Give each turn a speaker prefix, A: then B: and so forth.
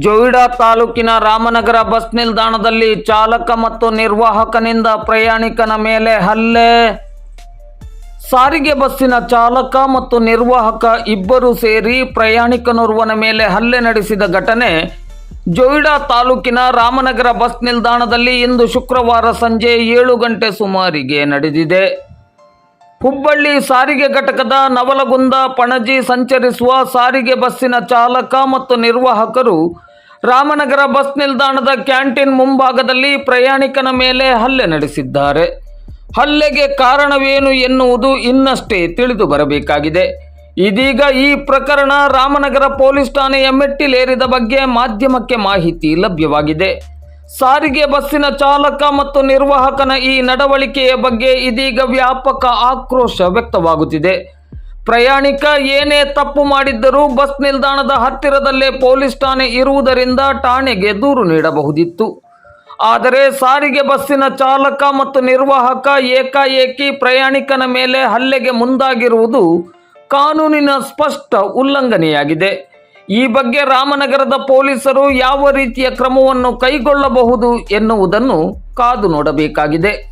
A: ಜೋಯಿಡಾ ತಾಲೂಕಿನ ರಾಮನಗರ ಬಸ್ ನಿಲ್ದಾಣದಲ್ಲಿ ಚಾಲಕ ಮತ್ತು ನಿರ್ವಾಹಕನಿಂದ ಪ್ರಯಾಣಿಕನ ಮೇಲೆ ಹಲ್ಲೆ. ಸಾರಿಗೆ ಬಸ್ಸಿನ ಚಾಲಕ ಮತ್ತು ನಿರ್ವಾಹಕ ಇಬ್ಬರು ಸೇರಿ ಪ್ರಯಾಣಿಕನೋರ್ವನ ಮೇಲೆ ಹಲ್ಲೆ ನಡೆಸಿದ ಘಟನೆ ಜೋಯಿಡಾ ತಾಲೂಕಿನ ರಾಮನಗರ ಬಸ್ ನಿಲ್ದಾಣದಲ್ಲಿ ಇಂದು ಶುಕ್ರವಾರ ಸಂಜೆ ಏಳು ಗಂಟೆ ಸುಮಾರಿಗೆ ನಡೆದಿದೆ. ಹುಬ್ಬಳ್ಳಿ ಸಾರಿಗೆ ಘಟಕದ ನವಲಗುಂದ ಪಣಜಿ ಸಂಚರಿಸುವ ಸಾರಿಗೆ ಬಸ್ಸಿನ ಚಾಲಕ ಮತ್ತು ನಿರ್ವಾಹಕರು ರಾಮನಗರ ಬಸ್ ನಿಲ್ದಾಣದ ಕ್ಯಾಂಟೀನ್ ಮುಂಭಾಗದಲ್ಲಿ ಪ್ರಯಾಣಿಕನ ಮೇಲೆ ಹಲ್ಲೆ ನಡೆಸಿದ್ದಾರೆ. ಹಲ್ಲೆಗೆ ಕಾರಣವೇನು ಎನ್ನುವುದು ಇನ್ನಷ್ಟೇ ತಿಳಿದು ಬರಬೇಕಾಗಿದೆ. ಇದೀಗ ಈ ಪ್ರಕರಣ ರಾಮನಗರ ಪೊಲೀಸ್ ಠಾಣೆಯ ಮೆಟ್ಟಿಲೇರಿದ ಬಗ್ಗೆ ಮಾಧ್ಯಮಕ್ಕೆ ಮಾಹಿತಿ ಲಭ್ಯವಾಗಿದೆ. ಸಾರಿಗೆ ಬಸ್ಸಿನ ಚಾಲಕ ಮತ್ತು ನಿರ್ವಾಹಕನ ಈ ನಡವಳಿಕೆಯ ಬಗ್ಗೆ ಇದೀಗ ವ್ಯಾಪಕ ಆಕ್ರೋಶ ವ್ಯಕ್ತವಾಗುತ್ತಿದೆ. ಪ್ರಯಾಣಿಕ ಏನೇ ತಪ್ಪು ಮಾಡಿದ್ದರೂ ಬಸ್ ನಿಲ್ದಾಣದ ಹತ್ತಿರದಲ್ಲೇ ಪೊಲೀಸ್ ಠಾಣೆ ಇರುವುದರಿಂದ ಠಾಣೆಗೆ ದೂರು ನೀಡಬಹುದಿತ್ತು. ಆದರೆ ಸಾರಿಗೆ ಬಸ್ಸಿನ ಚಾಲಕ ಮತ್ತು ನಿರ್ವಾಹಕ ಏಕಾಏಕಿ ಪ್ರಯಾಣಿಕನ ಮೇಲೆ ಹಲ್ಲೆಗೆ ಮುಂದಾಗಿರುವುದು ಕಾನೂನಿನ ಸ್ಪಷ್ಟ ಉಲ್ಲಂಘನೆಯಾಗಿದೆ. ಈ ಬಗ್ಗೆ ರಾಮನಗರದ ಪೊಲೀಸರು ಯಾವ ರೀತಿಯ ಕ್ರಮವನ್ನು ಕೈಗೊಳ್ಳಬಹುದು ಎನ್ನುವುದನ್ನು ಕಾದು ನೋಡಬೇಕಾಗಿದೆ.